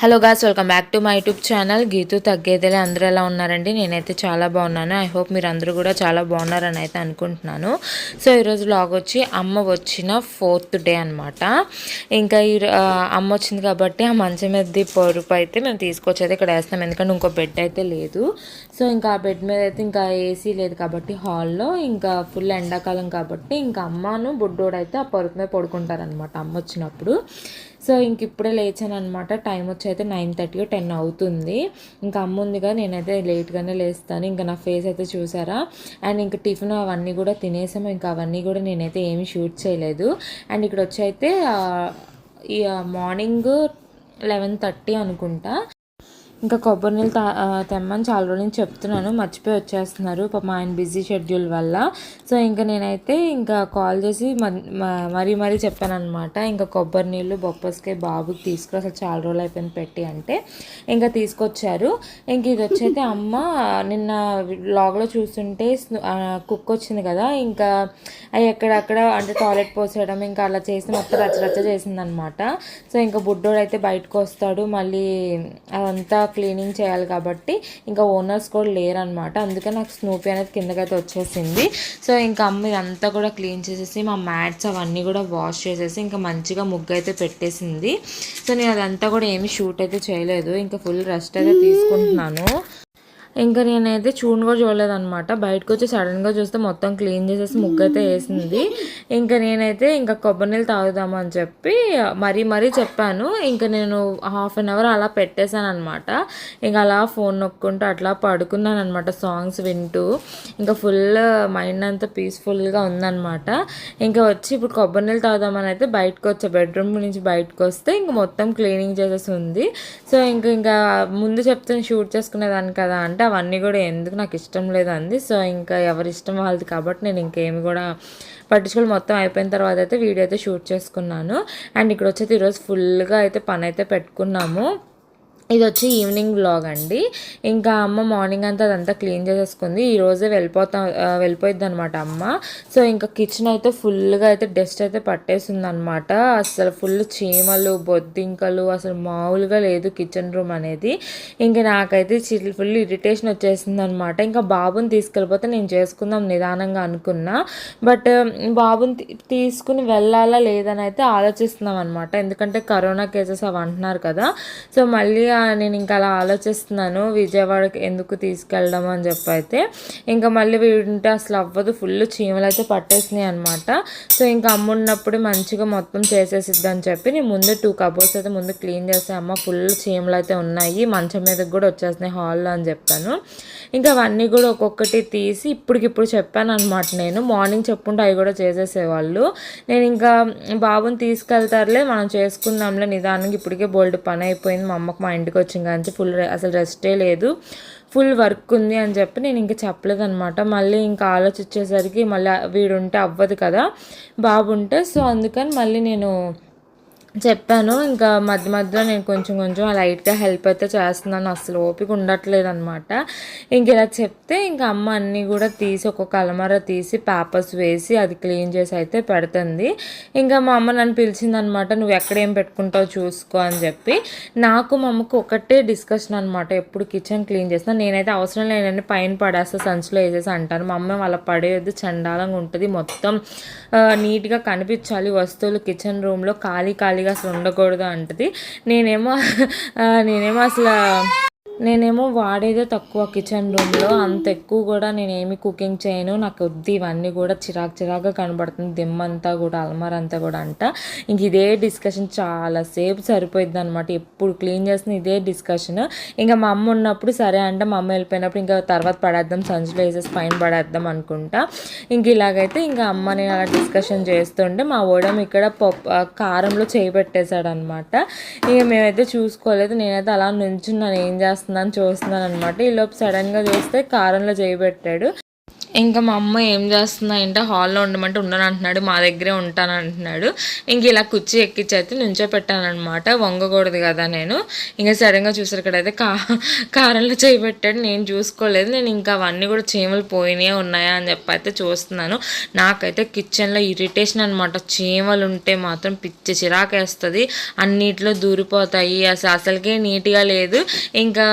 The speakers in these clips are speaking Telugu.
Hello guys welcome back to my YouTube channel. Geethu తగ్గేదేలే అందరూ ఎలా ఉన్నారండి? నేనైతే చాలా బాగున్నాను. ఐ హోప్ మీరు అందరూ కూడా చాలా బాగున్నారని అయితే అనుకుంటున్నాను. సో ఈరోజు బ్లాగ్ వచ్చి అమ్మ వచ్చిన ఫోర్త్ డే అనమాట ఇంకా ఈ అమ్మ వచ్చింది కాబట్టి ఆ మంచం మీద పొరుపు అయితే మేము తీసుకొచ్చి అయితే ఇక్కడ వేస్తాం. ఎందుకంటే ఇంకో బెడ్ అయితే లేదు. సో ఇంకా ఆ బెడ్ మీద అయితే ఇంకా ఏసీ లేదు కాబట్టి హాల్లో ఇంకా ఫుల్ ఎండాకాలం కాబట్టి ఇంకా అమ్మను బుడ్డోడు అయితే ఆ పరుపు మీద పడుకుంటారనమాట అమ్మ వచ్చినప్పుడు. సో ఇంక ఇప్పుడే లేచాను అనమాట టైం వచ్చి అయితే నైన్ థర్టీ టెన్ అవుతుంది. ఇంకా అమ్మ ఉందిగా నేనైతే లేట్గానే లేస్తాను. ఇంకా నా ఫేస్ అయితే చూసారా? అండ్ ఇంకా టిఫిన్ అవన్నీ కూడా తినేసాము ఇంకా అవన్నీ కూడా నేనైతే ఏమీ షూట్ చేయలేదు. అండ్ ఇక్కడ వచ్చి అయితే మార్నింగ్ లెవెన్ థర్టీ అనుకుంటా. ఇంకా కొబ్బరి నీళ్ళు తా తెమ్మని చాలా రోజుల నుంచి చెప్తున్నాను మర్చిపోయి వచ్చేస్తున్నారు మా ఆయన బిజీ షెడ్యూల్ వల్ల. సో ఇంకా నేనైతే ఇంకా కాల్ చేసి మ- మరీ మరీ చెప్పాను అనమాట ఇంకా కొబ్బరి నీళ్ళు బొప్పస్కాయ బాబుకి తీసుకురా అసలు చాలా రోజులు అయిపోయింది పెట్టి అంటే. ఇంకా తీసుకొచ్చారు. ఇంక ఇది వచ్చైతే అమ్మ నిన్న లాగ్లో చూస్తుంటే కుక్ వచ్చింది కదా ఇంకా అవి ఎక్కడక్కడ అంటే టాయిలెట్ పోసేయడం ఇంకా అలా చేసి మొత్తం రచ్చ రచ్చ చేసింది అనమాట సో ఇంకా బుడ్డోడు అయితే బయటకు వస్తాడు మళ్ళీ అదంతా క్లీనింగ్ చేయాలి కాబట్టి ఇంకా ఓనర్స్ కూడా లేరనమాట అందుకే నాకు స్నూపీ అనేది కిందకైతే వచ్చేసింది. సో ఇంకా అమ్మ ఇదంతా కూడా క్లీన్ చేసేసి మా మ్యాట్స్ అవన్నీ కూడా వాష్ చేసేసి ఇంకా మంచిగా ముగ్గు అయితే పెట్టేసింది. సో నేను అదంతా కూడా ఏమీ షూట్ అయితే చేయలేదు. ఇంకా ఫుల్ రెస్ట్ అయితే తీసుకుంటున్నాను. ఇంకా నేనైతే చూడను కూడా చూడలేదన్నమాట. బయటకు వచ్చి సడన్గా చూస్తే మొత్తం క్లీన్ చేసేసి ముగ్గు అయితే వేసింది. ఇంకా నేనైతే ఇంకా కొబ్బరి నీళ్ళు తాగుదామని చెప్పి మరీ మరీ చెప్పాను. ఇంకా నేను హాఫ్ అన్ అవర్ అలా పెట్టేశాను అనమాట ఇంకా అలా ఫోన్ నొక్కుంటూ అట్లా పడుకున్నాను అనమాట సాంగ్స్ వింటూ. ఇంకా ఫుల్ మైండ్ అంతా పీస్ఫుల్గా ఉందన్నమాట. ఇంకా వచ్చి ఇప్పుడు కొబ్బరి నీళ్ళు తాగుదామని అయితే బయటకు వచ్చా బెడ్రూమ్ నుంచి బయటకు వస్తే ఇంకా మొత్తం క్లీనింగ్ చేసేసి ఉంది. సో ఇంకా ఇంకా ముందు చెప్తే షూట్ చేసుకునేదాన్ని కదా అంటే అవన్నీ కూడా ఎందుకు నాకు ఇష్టం లేదు అంది. సో ఇంకా ఎవరి ఇష్టం వాళ్ళది కాబట్టి నేను ఇంకేమి కూడా పట్టించుకోవాలి మొత్తం అయిపోయిన తర్వాత అయితే వీడియో అయితే షూట్ చేసుకున్నాను. అండ్ ఇక్కడ వచ్చేది ఈరోజు ఫుల్గా అయితే పని అయితే పెట్టుకున్నాము. ఇది వచ్చి ఈవినింగ్ బ్లాగ్ అండి. ఇంకా అమ్మ మార్నింగ్ అంతా అదంతా క్లీన్ చేసేసుకుంది. ఈ రోజే వెళ్ళిపోతా వెళ్ళిపోయింది అనమాట అమ్మ. సో ఇంకా కిచెన్ అయితే ఫుల్గా అయితే డస్ట్ అయితే పట్టేసింది అనమాట అసలు ఫుల్ చీమలు బొద్దింకలు అసలు మామూలుగా లేదు కిచెన్ రూమ్ అనేది. ఇంకా నాకైతే ఫుల్ ఇరిటేషన్ వచ్చేసింది అనమాట ఇంకా బాబుని తీసుకెళ్ళిపోతే నేను చేసుకుందాం నిదానంగా అనుకున్నా. బట్ బాబుని తీసుకుని వెళ్ళాలా లేదని అయితే ఆలోచిస్తున్నాం అనమాట ఎందుకంటే కరోనా కేసెస్ అవి అంటున్నారు కదా. సో మళ్ళీ నేను ఇంకా అలా ఆలోచిస్తున్నాను విజయవాడకి ఎందుకు తీసుకెళ్ళడం అని చెప్పి అయితే ఇంకా మళ్ళీ వీడుంటే అసలు అవ్వదు ఫుల్ చీమలు అయితే పట్టేసినాయి అనమాట సో ఇంకా అమ్మ ఉన్నప్పుడు మంచిగా మొత్తం చేసేసిద్దని చెప్పి నేను ముందు టూ కబోర్డ్స్ అయితే ముందు క్లీన్ చేస్తే అమ్మ ఫుల్ చీమలు అయితే ఉన్నాయి మంచం మీదకి కూడా వచ్చేస్తున్నాయి హాల్లో అని చెప్పాను. ఇంకా అవన్నీ కూడా ఒక్కొక్కటి తీసి ఇప్పటికిప్పుడు చెప్పాను అనమాట నేను. మార్నింగ్ చెప్పుంటే అవి కూడా చేసేసేవాళ్ళు. నేను ఇంకా బాబుని తీసుకెళ్తారులే మనం చేసుకుందాంలే నిదానంగా ఇప్పటికే బోల్డ్ పని అయిపోయింది మా అమ్మకు మా ఇంటికి వచ్చిన కానీ ఫుల్ అసలు రెస్టే లేదు. ఫుల్ వర్క్ ఉంది అని చెప్పి నేను ఇంకా చెప్పలేదు అనమాట మళ్ళీ ఇంకా ఆలోచించేసరికి మళ్ళీ వీడుంటే అవ్వదు కదా బాబు ఉంటే సో అందుకని మళ్ళీ నేను చెప్పాను. ఇంకా మధ్య మధ్యలో నేను కొంచెం కొంచెం లైట్గా హెల్ప్ అయితే చేస్తున్నాను. అసలు ఓపిక ఉండట్లేదు అనమాట ఇంక ఇలా చెప్తే ఇంకా అమ్మ అన్నీ కూడా తీసి ఒక్కొక్క అలమార తీసి పేపర్స్ వేసి అది క్లీన్ చేసి అయితే పెడుతుంది. ఇంకా మా అమ్మ నన్ను పిలిచిందనమాట నువ్వు ఎక్కడ ఏం పెట్టుకుంటావు చూసుకో అని చెప్పి. నాకు మా అమ్మకు ఒకటే డిస్కషన్ అనమాట ఎప్పుడు కిచెన్ క్లీన్ చేసినా నేనైతే అవసరం లేనని పైన పడేస్తా సంచులో వేసేసి అంటాను. మా అమ్మ వాళ్ళ పడేది చండాలంగా ఉంటుంది. మొత్తం నీట్గా కనిపించాలి. వస్తువులు కిచెన్ రూమ్లో ఖాళీ ఖాళీగా అసలు ఉండకూడదు అంటది. నేనేమో ఆ, నేనేమో అసలు నేనేమో వాడేదే తక్కువ కిచెన్ రూమ్లో అంత ఎక్కువ కూడా నేను ఏమి కుకింగ్ చేయను. నాకు వద్దు ఇవన్నీ కూడా చిరాకు చిరాకుగా కనబడుతుంది. దిమ్మంతా కూడా అల్మార్ అంతా కూడా అంట. ఇంక ఇదే డిస్కషన్ చాలాసేపు సరిపోయింది అనమాట ఎప్పుడు క్లీన్ చేసిన ఇదే డిస్కషన్ ఇంకా మా అమ్మ ఉన్నప్పుడు సరే అంటే మా అమ్మ వెళ్ళిపోయినప్పుడు ఇంకా తర్వాత పడేద్దాం సంచులో వేసేసి పైన పడేద్దాం అనుకుంటా. ఇంక ఇలాగైతే ఇంకా అమ్మ నేను అలా డిస్కషన్ చేస్తుంటే మా ఓడం ఇక్కడ పప్పు కారంలో చేయి పెట్టేశాడు అనమాట ఇక మేమైతే చూసుకోలేదు. నేనైతే అలా నుంచున్నాను. ఏం చేస్తాను వస్తుందని చూస్తున్నాను అనమాట ఈలోపు సడన్గా చూస్తే కారంలో చేయి పెట్టాడు. ఇంకా మా అమ్మ ఏం చేస్తున్నా ఏంటో హాల్లో ఉండమంటే ఉండను అంటున్నాడు మా దగ్గరే ఉంటాను అంటున్నాడు. ఇంక ఇలా కుర్చీ ఎక్కించైతే నుంచో పెట్టానమాట వంగకూడదు కదా నేను. ఇంకా సడన్గా చూసారు ఇక్కడైతే కా కారంలో చేయి పెట్టాడు నేను చూసుకోలేదు. నేను ఇంకా అవన్నీ కూడా చీమలు పోయినాయి ఉన్నాయా అని చెప్పి అయితే చూస్తున్నాను. నాకైతే కిచెన్లో ఇరిటేషన్ అనమాట చీమలు ఉంటే మాత్రం పిచ్చి చిరాకేస్తుంది అన్నిట్లో దూరిపోతాయి. అసలు అసలుకే నీట్గా లేదు. ఇంకా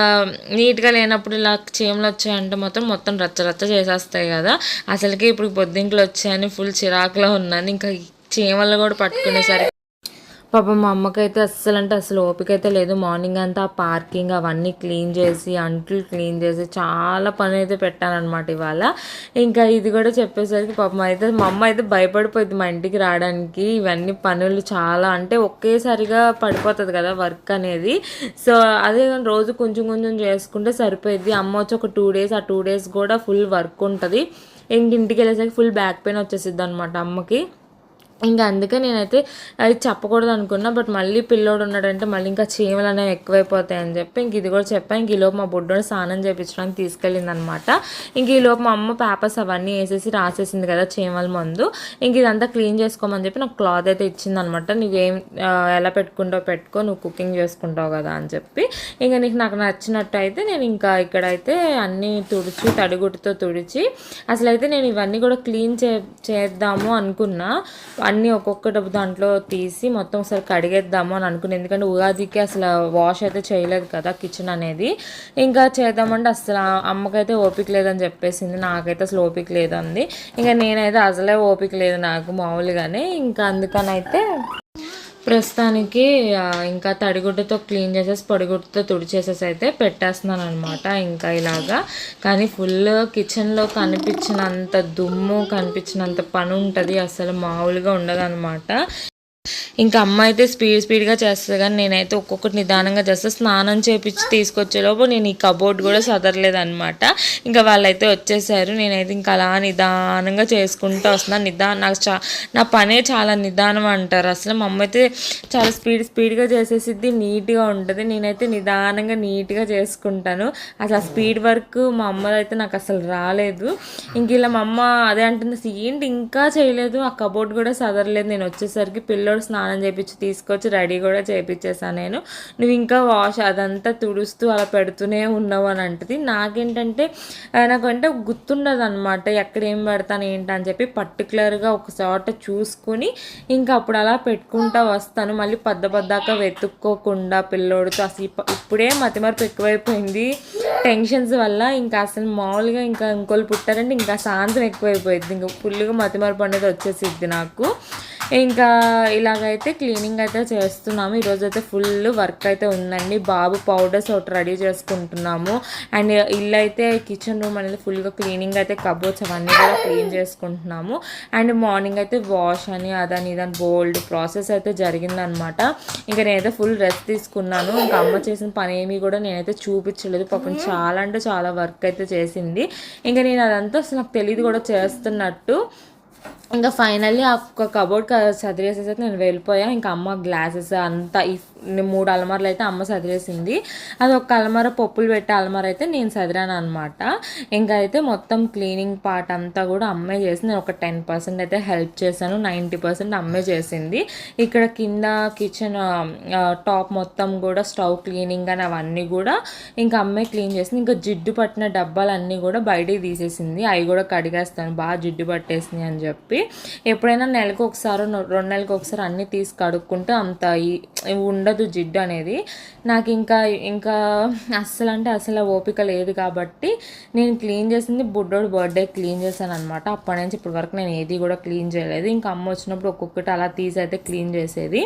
నీట్గా లేనప్పుడు ఇలా చీమలు వచ్చాయంటే మాత్రం మొత్తం రచ్చరచ్చ చేసేస్తాయి. ఉంటాయి కదా. అసలుకే ఇప్పుడు బొద్దింకలు వచ్చాయని ఫుల్ చిరాకులో ఉన్నాను. ఇంకా చీమలు కూడా పట్టుకునేసరికి పాపం మా అమ్మకైతే అస్సలు అంటే అసలు ఓపిక అయితే లేదు. మార్నింగ్ అంతా పార్కింగ్ అవన్నీ క్లీన్ చేసి అంట్లు క్లీన్ చేసి చాలా పని అయితే పెట్టానమాట ఇవాళ. ఇంకా ఇది కూడా చెప్పేసరికి పాపం అయితే మా అమ్మ అయితే భయపడిపోయింది మా ఇంటికి రావడానికి. ఇవన్నీ పనులు చాలా అంటే ఒకేసారిగా పడిపోతుంది కదా వర్క్ అనేది. సో అదే కానీ రోజు కొంచెం కొంచెం చేసుకుంటే సరిపోయింది అమ్మ వచ్చి ఒక టూ డేస్ ఆ టూ డేస్ కూడా ఫుల్ వర్క్ ఉంటుంది. ఇంక ఇంటికి వెళ్ళేసరికి ఫుల్ బ్యాక్ పెయిన్ వచ్చేసిద్ది అనమాట అమ్మకి. ఇంకా అందుకే నేనైతే అది చెప్పకూడదు అనుకున్నా బట్ మళ్ళీ పిల్లోడు ఉన్నాడంటే మళ్ళీ ఇంకా చీమలు అనేవి ఎక్కువైపోతాయి అని చెప్పి ఇంక ఇది కూడా చెప్పాను ఇంక ఈలోపు మా బుడ్డోని స్నానం చేయించడానికి తీసుకెళ్ళింది అనమాట ఇంక ఈలోపు మా అమ్మ పేపర్స్ అవన్నీ వేసేసి రాసేసింది కదా చీమల మందు. ఇంక ఇదంతా క్లీన్ చేసుకోమని చెప్పి నాకు క్లాత్ అయితే ఇచ్చింది అనమాట నువ్వేం ఎలా పెట్టుకుంటావు పెట్టుకో నువ్వు కుకింగ్ చేసుకుంటావు కదా అని చెప్పి. ఇంకా నీకు నాకు నచ్చినట్టు అయితే నేను ఇంకా ఇక్కడైతే అన్నీ తుడిచి తడిగుట్టుతో తుడిచి అసలు అయితే నేను ఇవన్నీ కూడా క్లీన్ చే చేద్దాము అనుకున్నా. అన్నీ ఒక్కొక్కటి దాంట్లో తీసి మొత్తం ఒకసారి కడిగేద్దాము అని అనుకున్నాను ఎందుకంటే ఉగాదికి అసలు వాష్ అయితే చేయలేదు కదా కిచెన్ అనేది. ఇంకా చేద్దామంటే అసలు అమ్మకైతే ఓపిక లేదని చెప్పేసింది. నాకైతే అసలు ఓపిక లేదంది. ఇంకా నేనైతే అసలే ఓపిక లేదు నాకు మామూలుగానే. ఇంకా అందుకని అయితే ప్రస్తుతానికి ఇంకా తడిగుడ్డతో క్లీన్ చేసేసి పొడిగుడ్డతో తుడిచేసేసి అయితే పెట్టేస్తున్నాను అనమాట ఇంకా ఇలాగా. కానీ ఫుల్ కిచెన్లో కనిపించినంత దుమ్ము కనిపించినంత పని ఉంటుంది. అసలు మామూలుగా ఉండదు ఇంకా అమ్మ అయితే స్పీడ్ స్పీడ్గా చేస్తుంది కానీ నేనైతే ఒక్కొక్కటి నిదానంగా చేస్తా. స్నానం చేపించి తీసుకొచ్చేలోపు నేను ఈ కబోర్డ్ కూడా సదరలేదనమాట ఇంకా వాళ్ళైతే వచ్చేసారు. నేనైతే ఇంకా అలా నిదానంగా చేసుకుంటూ వస్తున్నాను నిదానం నాకు చా నా పనే చాలా నిదానం అంటారు. అసలు మా అమ్మ అయితే చాలా స్పీడ్ స్పీడ్గా చేసేసిద్ది నీట్గా ఉంటుంది. నేనైతే నిదానంగా నీట్గా చేసుకుంటాను. అసలు స్పీడ్ వర్క్ మా అమ్మది అయితే నాకు అసలు రాలేదు. ఇంక ఇలా మా అమ్మ అదే అంటుంది ఏంటి ఇంకా చేయలేదు? ఆ కబోర్డ్ కూడా సదరలేదు. నేను వచ్చేసరికి పిల్లోడు స్నానం స్నానం చేయించి తీసుకొచ్చి రెడీ కూడా చేయించేసాను నేను. నువ్వు ఇంకా వాష్ అదంతా తుడుస్తూ అలా పెడుతూనే ఉన్నావు అని అంటది. నాకేంటంటే నాకంటే గుర్తుండదు అనమాట ఎక్కడ ఏం పెడతాను ఏంటి అని చెప్పి పర్టికులర్గా ఒక చోట చూసుకుని ఇంకా అప్పుడు అలా పెట్టుకుంటా వస్తాను. మళ్ళీ పద్ద పద్దాక వెతుక్కోకుండా పిల్లోడితో అసలు ఇప్పుడే మతిమరపు ఎక్కువైపోయింది. టెన్షన్స్ వల్ల ఇంకా అసలు మామూలుగా ఇంకా ఇంకోళ్ళు పుట్టారంటే ఇంకా శాంతం ఎక్కువైపోయింది ఇంకా ఫుల్గా మతిమరపు అనేది వచ్చేసిద్ది నాకు. ఇంకా ఇలాగైతే క్లీనింగ్ అయితే చేస్తున్నాము. ఈరోజు అయితే ఫుల్ వర్క్ అయితే ఉందండి. బాబు పౌడర్స్ ఒకటి రెడీ చేసుకుంటున్నాము. అండ్ ఇల్లు అయితే కిచెన్ రూమ్ అనేది ఫుల్గా క్లీనింగ్ అయితే కబోర్డ్స్ అవన్నీ కూడా క్లీన్ చేసుకుంటున్నాము. అండ్ మార్నింగ్ అయితే వాష్ అని అదని ఇదని బోల్డ్ ప్రాసెస్ అయితే జరిగిందనమాట. ఇంకా నేనైతే ఫుల్ రెస్ట్ తీసుకున్నాను. ఇంకా అమ్మ చేసిన పని ఏమీ కూడా నేనైతే చూపించలేదు. పాపం చాలా అంటే చాలా వర్క్ అయితే చేసింది. ఇంకా నేను అదంతా అసలు నాకు తెలియదు కూడా చేస్తున్నట్టు. ఇంకా ఫైనల్లీ ఆ కబోర్డ్ సదిరేసేసి నేను వెళ్ళిపోయా. ఇంకా అమ్మ గ్లాసెస్ అంతా ఈ మూడు అలమారలు అయితే అమ్మ చదివేసింది అది ఒక అలమార పప్పులు పెట్టే అలమార అయితే నేను చదివాను అనమాట ఇంకా అయితే మొత్తం క్లీనింగ్ పార్ట్ అంతా కూడా అమ్మే చేసి నేను ఒక టెన్ పర్సెంట్ అయితే హెల్ప్ చేశాను. నైంటీ పర్సెంట్ అమ్మే చేసింది. ఇక్కడ కింద కిచెన్ టాప్ మొత్తం కూడా స్టవ్ క్లీనింగ్ అని అవన్నీ కూడా ఇంకా అమ్మే క్లీన్ చేసింది. ఇంకా జిడ్డు పట్టిన డబ్బాలన్నీ కూడా బయటికి తీసేసింది. అవి కూడా కడిగేస్తాను. బాగా జిడ్డు పట్టేసింది అని చెప్పి. ఎప్పుడైనా నెలకు ఒకసారి రెండు నెలలకు ఒకసారి అన్నీ తీసి కడుక్కుంటే అంత ఉండదు ఉండదు జిడ్డు అనేది. నాకు ఇంకా ఇంకా అస్సలు అంటే అసలు ఓపిక లేదు కాబట్టి నేను క్లీన్ చేసింది బుడ్డోడు బర్త్డే క్లీన్ చేశాను అనమాట అప్పటి నుంచి ఇప్పటి వరకు నేను ఏది కూడా క్లీన్ చేయలేదు. ఇంకా అమ్మ వచ్చినప్పుడు ఒక్కొక్కటి అలా తీసి అయితే క్లీన్ చేసేది.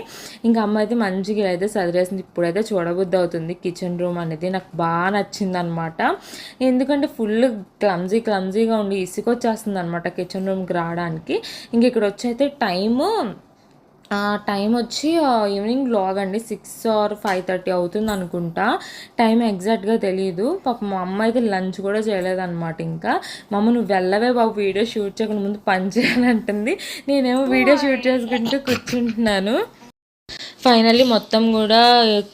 ఇంకా అమ్మ అయితే మంచిగా అయితే సదిరేసింది. ఇప్పుడైతే చూడబుద్ధి అవుతుంది కిచెన్ రూమ్ అనేది. నాకు బాగా నచ్చింది అనమాట ఎందుకంటే ఫుల్ క్లమ్జీ క్లమ్జీగా ఉండి ఇసుకొచ్చేస్తుంది అనమాట కిచెన్ రూమ్కి రావడానికి. ఇంక ఇక్కడ వచ్చి అయితే టైము టైం వచ్చి ఈవినింగ్ బ్లాగ్ అండి. సిక్స్ ఆర్ ఫైవ్ థర్టీ అవుతుంది అనుకుంటా. టైం ఎగ్జాక్ట్గా తెలియదు పాప మా అమ్మ అయితే లంచ్ కూడా చేయలేదన్నమాట ఇంకా. మా అమ్మ నువ్వు వెళ్ళవే బాబు వీడియో షూట్ చేయకుండా ముందు పని చేయాలంటుంది. నేనేమో వీడియో షూట్ చేసుకుంటూ కూర్చుంటున్నాను. ఫైనల్లీ మొత్తం కూడా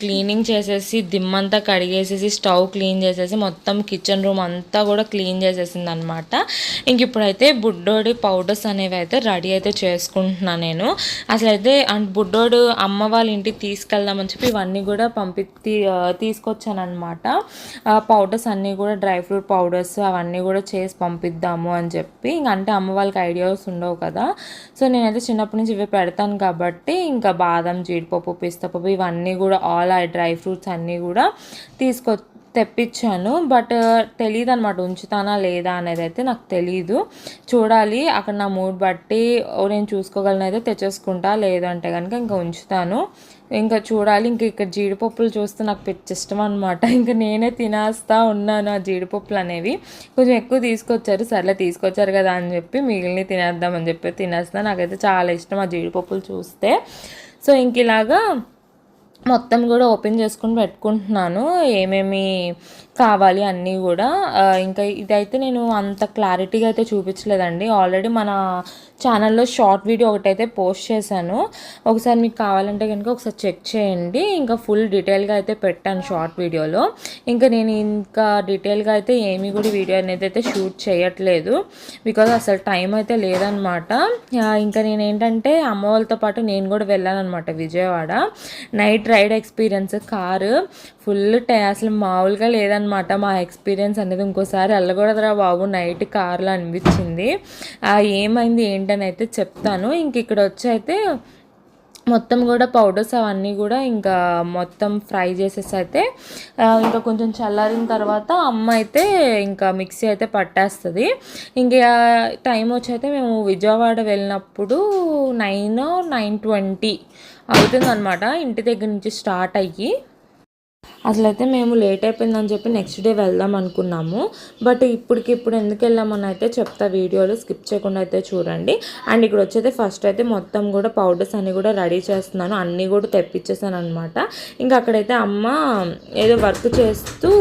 క్లీనింగ్ చేసేసి దిమ్మంతా కడిగేసేసి స్టవ్ క్లీన్ చేసేసి మొత్తం కిచెన్ రూమ్ అంతా కూడా క్లీన్ చేసేసింది అనమాట ఇంక ఇప్పుడైతే బుడ్డోడి పౌడర్స్ అనేవి అయితే రెడీ అయితే చేసుకుంటున్నాను నేను. అసలు అయితే అండ్ బుడ్డోడు అమ్మ వాళ్ళ ఇంటికి తీసుకెళ్దామని చెప్పి ఇవన్నీ కూడా పంపి తీసుకొచ్చాను అనమాట పౌడర్స్ అన్నీ కూడా డ్రై ఫ్రూట్ పౌడర్స్ అవన్నీ కూడా చేసి పంపిద్దాము అని చెప్పి. ఇంక అంటే అమ్మ వాళ్ళకి ఐడియాస్ ఉండవు కదా. సో నేనైతే చిన్నప్పటి నుంచి ఇవి పెడతాను కాబట్టి ఇంకా బాదం జీడిపప్పు పప్పు పిస్తపప్పు ఇవన్నీ కూడా ఆల్ ఆ డ్రై ఫ్రూట్స్ అన్నీ కూడా తీసుకొ తెప్పించాను. బట్ తెలియదు అనమాట ఉంచుతానా లేదా అనేది అయితే నాకు తెలీదు. చూడాలి అక్కడ నా మూడ్ బట్టి నేను చూసుకోగలను అయితే తెచ్చేసుకుంటా. లేదంటే కనుక ఇంకా ఉంచుతాను. ఇంకా చూడాలి ఇంక ఇక్కడ జీడిపప్పులు చూస్తే నాకు పిచ్చి ఇష్టం అనమాట ఇంకా నేనే తినేస్తా ఉన్నాను ఆ జీడిపప్పులు అనేవి. కొంచెం ఎక్కువ తీసుకొచ్చారు సర్లే తీసుకొచ్చారు కదా అని చెప్పి మిగిలిన తినేద్దామని చెప్పి తినేస్తాను నాకైతే చాలా ఇష్టం ఆ జీడిపప్పులు చూస్తే. సో ఇంక ఇలాగా మొత్తం కూడా ఓపెన్ చేసుకుని పెట్టుకుంటున్నాను. ఏమేమి కావాలి అన్నీ కూడా. ఇంకా ఇదైతే నేను అంత క్లారిటీగా అయితే చూపించలేదండి. ఆల్రెడీ మన ఛానల్లో షార్ట్ వీడియో ఒకటైతే పోస్ట్ చేశాను. ఒకసారి మీకు కావాలంటే కనుక ఒకసారి చెక్ చేయండి. ఇంకా ఫుల్ డీటెయిల్గా అయితే పెట్టాను షార్ట్ వీడియోలో ఇంకా నేను ఇంకా డీటెయిల్గా అయితే ఏమీ కూడా వీడియో అనేది అయితే షూట్ చేయట్లేదు. బికాజ్ అసలు టైం అయితే లేదనమాట ఇంకా నేను ఏంటంటే అమ్మ వాళ్ళతో పాటు నేను కూడా వెళ్ళాను Vijayawada. Night ride experience car full టై అసలు మామూలుగా లేదనమాట అనమాట మా ఎక్స్పీరియన్స్ అనేది ఇంకోసారి వెళ్ళకూడదురా బాబు నైట్ కార్లో అనిపించింది. ఏమైంది ఏంటని అయితే చెప్తాను. ఇంక ఇక్కడ వచ్చి అయితే మొత్తం కూడా పౌడర్స్ అవన్నీ కూడా ఇంకా మొత్తం ఫ్రై చేసేసి అయితే ఇంకా కొంచెం చల్లారిన తర్వాత అమ్మ అయితే ఇంకా మిక్సీ అయితే పట్టేస్తుంది. ఇంకా టైం వచ్చి అయితే మేము విజయవాడ వెళ్ళినప్పుడు నైన్ నైన్ ట్వంటీ అవుతుందన్నమాట. ఇంటి దగ్గర నుంచి స్టార్ట్ అయ్యి. అసలైతే మేము లేట్ అయిపోయిందని చెప్పి నెక్స్ట్ డే వెళ్దాం అనుకున్నాము. బట్ ఇప్పటికి ఇప్పుడు ఎందుకు వెళ్ళామని అయితే చెప్తా వీడియోలో స్కిప్ చేయకుండా అయితే చూడండి. అండ్ ఇక్కడ వచ్చైతే ఫస్ట్ అయితే మొత్తం కూడా పౌడర్స్ అన్నీ కూడా రెడీ చేస్తున్నాను. అన్నీ కూడా తెప్పించేసాను అనమాట ఇంకా అక్కడైతే అమ్మ ఏదో వర్క్ చేస్తూ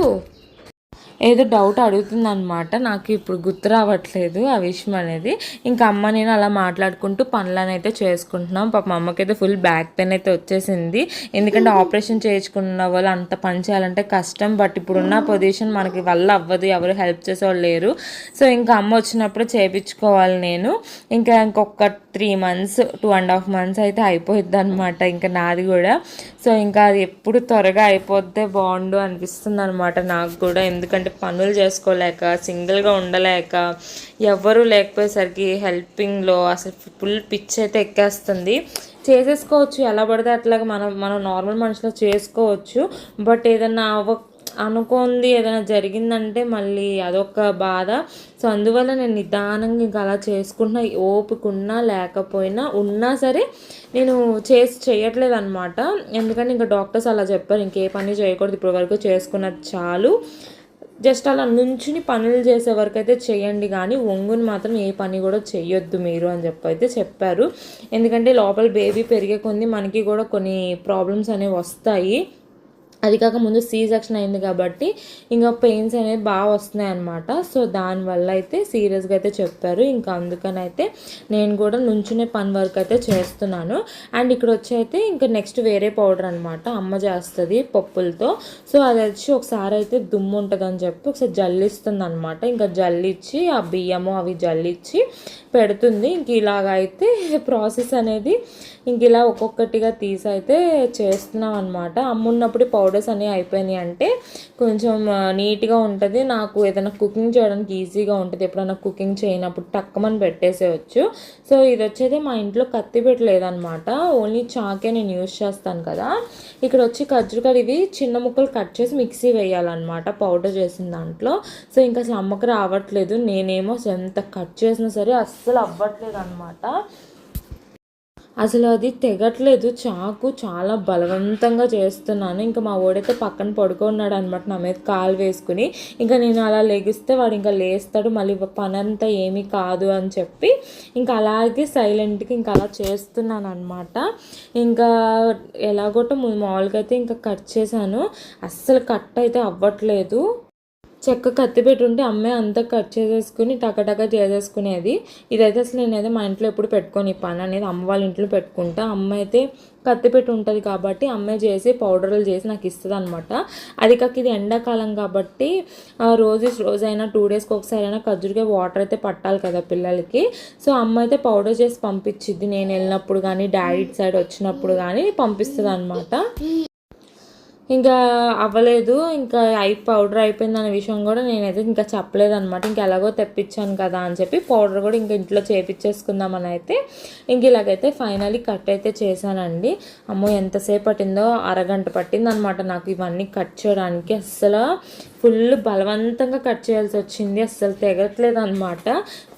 ఏదో డౌట్ అడుగుతుంది అనమాట నాకు ఇప్పుడు గుర్తు రావట్లేదు ఆ విషయం అనేది. ఇంకా అమ్మ నేను అలా మాట్లాడుకుంటూ పనులను అయితే చేసుకుంటున్నాం. పాప అమ్మకి అయితే ఫుల్ బ్యాక్ పెయిన్ అయితే వచ్చేసింది. ఎందుకంటే ఆపరేషన్ చేయించుకున్న వాళ్ళు అంత పని చేయాలంటే కష్టం. బట్ ఇప్పుడున్న పొజిషన్ మనకి వల్ల అవ్వదు. ఎవరు హెల్ప్ చేసేవాళ్ళు లేరు. సో ఇంకా అమ్మ వచ్చినప్పుడు చేయించుకోవాలి నేను. ఇంకా ఇంకొక three months two and half months అయితే అయిపోద్ది అనమాట ఇంకా నాది కూడా. సో ఇంకా అది ఎప్పుడు త్వరగా అయిపోతే బాగుండు అనిపిస్తుంది అనమాట నాకు కూడా. ఎందుకంటే పనులు చేసుకోలేక సింగిల్గా ఉండలేక ఎవ్వరూ లేకపోయేసరికి హెల్పింగ్లో అసలు ఫుల్ పిచ్ అయితే ఎక్కేస్తుంది. చేసేసుకోవచ్చు ఎలా పడితే అట్లాగా మనం మనం నార్మల్ మనుషులు చేసుకోవచ్చు. బట్ ఏదన్నా అవ్వ అనుకోంది ఏదైనా జరిగిందంటే మళ్ళీ అదొక బాధ. సో అందువల్ల నేను నిదానంగా ఇంకా అలా చేసుకుంటున్నా. ఓపికన్నా లేకపోయినా ఉన్నా సరే నేను చేసి చేయట్లేదు అనమాట ఎందుకంటే ఇంకా డాక్టర్స్ అలా చెప్పారు ఇంకే పని చేయకూడదు ఇప్పటి వరకు చేసుకున్నది చాలు. జస్ట్ అలా నుంచుని పనులు చేసే వరకు అయితే చేయండి కానీ ఒంగుని మాత్రం ఏ పని కూడా చేయొద్దు మీరు అని చెప్పి అయితే చెప్పారు. ఎందుకంటే లోపల బేబీ పెరిగే కొన్ని మనకి కూడా కొన్ని ప్రాబ్లమ్స్ అనేవి వస్తాయి. అది కాక ముందు సీ సెక్షన్ అయింది కాబట్టి ఇంకా పెయిన్స్ అనేవి బాగా వస్తున్నాయి అనమాట సో దానివల్ల అయితే సీరియస్గా అయితే చెప్పారు. ఇంకా అందుకని అయితే నేను కూడా నుంచునే పని వర్క్ అయితే చేస్తున్నాను. అండ్ ఇక్కడ వచ్చి అయితే ఇంకా నెక్స్ట్ వేరే పౌడర్ అనమాట అమ్మ చేస్తుంది పప్పులతో. సో అది వచ్చి ఒకసారి అయితే దుమ్ము ఉంటుందని చెప్పి ఒకసారి జల్లిస్తుంది అనమాట ఇంకా జల్లిచ్చి ఆ బియ్యము అవి జల్లిచ్చి పెడుతుంది. ఇంక ఇలాగ అయితే ప్రాసెస్ అనేది ఇంక ఇలా ఒక్కొక్కటిగా తీసి అయితే చేస్తున్నాం అనమాట అమ్మున్నప్పుడు పౌడర్స్ అన్నీ అయిపోయినాయి అంటే కొంచెం నీట్గా ఉంటుంది. నాకు ఏదైనా కుకింగ్ చేయడానికి ఈజీగా ఉంటుంది. ఎప్పుడైనా కుకింగ్ చేయనప్పుడు టక్కమని పెట్టేసేయచ్చు. సో ఇది వచ్చేది మా ఇంట్లో కత్తి పెట్టలేదనమాట ఓన్లీ చాకే నేను యూజ్ చేస్తాను కదా. ఇక్కడ వచ్చి ఖర్జూరకాయలు ఇవి చిన్న ముక్కలు కట్ చేసి మిక్సీ వేయాలన్నమాట పౌడర్ చేసిన దాంట్లో. సో ఇంకా అసలు అమ్మకు రావట్లేదు. నేనేమో ఎంత కట్ చేసినా సరే అస్సలు అవ్వట్లేదు అనమాట అసలు అది తెగట్లేదు. చాకు చాలా బలవంతంగా చేస్తున్నాను. ఇంకా మా ఓడైతే పక్కన పడుకున్నాడు అనమాట నా మీద కాలు వేసుకుని ఇంకా నేను అలా లెగిస్తే వాడు ఇంకా లేస్తాడు. మళ్ళీ పని అంతా ఏమీ కాదు అని చెప్పి ఇంకా అలాగే సైలెంట్గా ఇంకా అలా చేస్తున్నాను అనమాట ఇంకా ఎలాగోటో మామూలుగా అయితే ఇంకా కట్ చేశాను. అస్సలు కట్ అయితే అవ్వట్లేదు. చెక్క కత్తి పెట్టుంటే అమ్మాయి అంతా కట్ చేసేసుకుని టకటక చేసేసుకునేది. ఇదైతే అసలు నేనైతే మా ఇంట్లో ఎప్పుడు పెట్టుకొని. ఈ పని అనేది అమ్మ వాళ్ళ ఇంట్లో పెట్టుకుంటా. అమ్మ అయితే కత్తి పెట్టి ఉంటుంది కాబట్టి అమ్మాయి చేసి పౌడర్లు చేసి నాకు ఇస్తుంది అనమాట అది కాక ఇది ఎండాకాలం కాబట్టి ఆ, రోజు రోజైనా టూ డేస్కి ఒకసారి అయినా ఖర్జూరకాయ వాటర్ అయితే పట్టాలి కదా పిల్లలకి. సో అమ్మ అయితే పౌడర్ చేసి పంపించిద్ది. నేను వెళ్ళినప్పుడు కానీ డాడీ సైడ్ వచ్చినప్పుడు కానీ పంపిస్తుంది అనమాట ఇంకా అవ్వలేదు. ఇంకా అయి పౌడర్ అయిపోయింది అనే విషయం కూడా నేనైతే ఇంకా చెప్పలేదు అనమాట ఇంకా ఎలాగో తెప్పించాను కదా అని చెప్పి పౌడర్ కూడా ఇంకా ఇంట్లో చేపించేసుకుందామని అయితే ఇంక ఇలాగైతే ఫైనలీ కట్ అయితే చేశానండి. అమ్మో ఎంతసేపు పట్టిందో? అరగంట పట్టింది అనమాట నాకు ఇవన్నీ కట్ చేయడానికి. అస్సలు ఫుల్ బలవంతంగా కట్ చేయాల్సి వచ్చింది. అస్సలు తెగట్లేదు అనమాట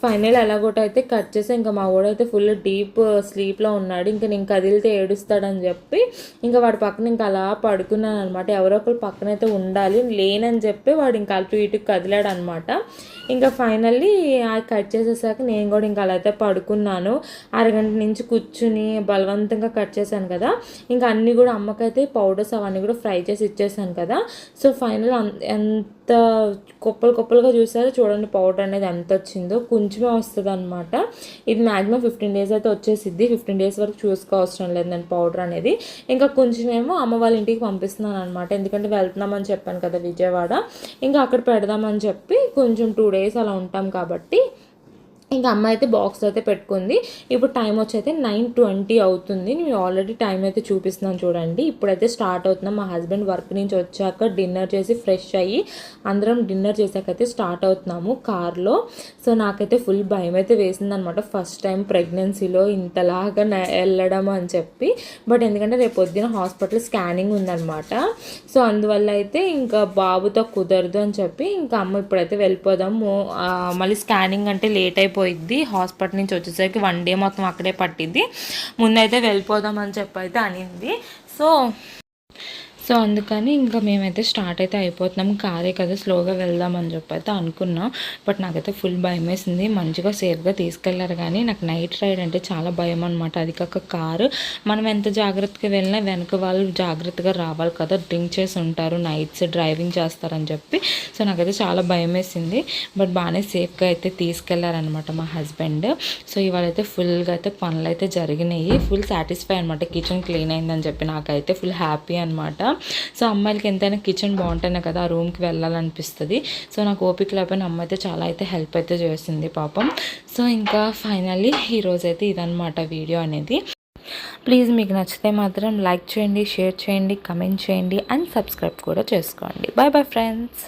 ఫైనల్ ఎలాగోటైతే అయితే కట్ చేసి ఇంకా మా వాడైతే ఫుల్ డీప్ స్లీప్లో ఉన్నాడు. ఇంకా నేను కదిలితే ఏడుస్తాడని చెప్పి ఇంకా వాడి పక్కన ఇంకా అలా పడుకున్నాను అనమాట ఎవరో ఒకరు పక్కన అయితే ఉండాలి లేనని చెప్పి వాడు ఇంకా అటు ఇటు కదిలాడు అనమాట ఇంకా ఫైనల్లీ కట్ చేసేసాక నేను కూడా ఇంకా అలా అయితే పడుకున్నాను. అరగంట నుంచి కూర్చుని బలవంతంగా కట్ చేశాను కదా. ఇంకా అన్నీ కూడా అమ్మకైతే పౌడర్స్ అవన్నీ కూడా ఫ్రై చేసి ఇచ్చేసాను కదా. సో ఫైనల్ ఎంత కుప్పలు కుప్పలుగా చూసారో చూడండి పౌడర్ అనేది ఎంత వచ్చిందో. కొంచెమే వస్తుంది అనమాట ఇది మ్యాక్సిమం ఫిఫ్టీన్ డేస్ అయితే వచ్చేసిద్ది. ఫిఫ్టీన్ డేస్ వరకు చూసుకోవసరం లేదు నేను పౌడర్ అనేది. ఇంకా కొంచెమేమో అమ్మ వాళ్ళ ఇంటికి పంపిస్తున్నాను అనమాట ఎందుకంటే వెళ్తున్నామని చెప్పాను కదా విజయవాడ. ఇంకా అక్కడ పెడదామని చెప్పి కొంచెం టూ డేస్ అలా ఉంటాం కాబట్టి ఇంకా అమ్మ అయితే బాక్స్ అయితే పెట్టుకుంది. ఇప్పుడు టైం వచ్చి అయితే నైన్ ట్వంటీ అవుతుంది. నేను ఆల్రెడీ టైం అయితే చూపిస్తున్నాను చూడండి. ఇప్పుడైతే స్టార్ట్ అవుతున్నాం. మా హస్బెండ్ వర్క్ నుంచి వచ్చాక డిన్నర్ చేసి ఫ్రెష్ అయ్యి అందరం డిన్నర్ చేసాక అయితే స్టార్ట్ అవుతున్నాము కార్లో సో నాకైతే ఫుల్ భయం అయితే వేసిందనమాట. ఫస్ట్ టైం ప్రెగ్నెన్సీలో ఇంతలాగా వెళ్ళడం అని చెప్పి. బట్ ఎందుకంటే రేపు పొద్దున హాస్పిటల్ స్కానింగ్ ఉందన్నమాట సో అందువల్ల అయితే ఇంకా బాబుతో కుదరదు అని చెప్పి ఇంకా అమ్మ ఇప్పుడైతే వెళ్ళిపోదాము. మళ్ళీ స్కానింగ్ అంటే లేట్ అయిపోయిద్ది హాస్పిటల్ నుంచి వచ్చేసరికి వన్ డే మొత్తం అక్కడే పట్టిద్ది. ముందైతే వెళ్ళిపోదాం అని చెప్పి అయితే అనింది. సో సో అందుకని ఇంకా మేమైతే స్టార్ట్ అయితే అయిపోతున్నాం. కారే కదా స్లోగా వెళ్దాం అని చెప్పి అయితే అనుకున్నాం. బట్ నాకైతే ఫుల్ భయం వేసింది మంచిగా సేఫ్గా తీసుకెళ్ళారు కానీ నాకు నైట్ రైడ్ అంటే చాలా భయం అనమాట అది కాక కారు. మనం ఎంత జాగ్రత్తగా వెళ్ళినా వెనక వాళ్ళు జాగ్రత్తగా రావాలి కదా. డ్రింక్ చేసి ఉంటారు నైట్స్ డ్రైవింగ్ చేస్తారని చెప్పి. సో నాకైతే చాలా భయం వేసింది బట్ బాగానే సేఫ్గా అయితే తీసుకెళ్ళారనమాట మా హస్బెండ్. సో ఇవాళ అయితే ఫుల్గా అయితే పనులు అయితే జరిగినాయి. ఫుల్ సాటిస్ఫై అనమాట కిచెన్ క్లీన్ అయిందని చెప్పి నాకైతే ఫుల్ హ్యాపీ అనమాట సో అమ్మాయిలకి ఎంతైనా కిచెన్ బాగుంటేనే కదా ఆ రూమ్కి వెళ్ళాలనిపిస్తుంది. సో నాకు ఓపిక లేకపోయినా అమ్మ అయితే చాలా అయితే హెల్ప్ అయితే చేసింది పాపం. సో ఇంకా ఫైనల్లీ ఈరోజు అయితే ఇదనమాట వీడియో అనేది. ప్లీజ్ మీకు నచ్చితే మాత్రం లైక్ చేయండి షేర్ చేయండి కమెంట్ చేయండి అండ్ సబ్స్క్రైబ్ కూడా చేసుకోండి. Bye bye friends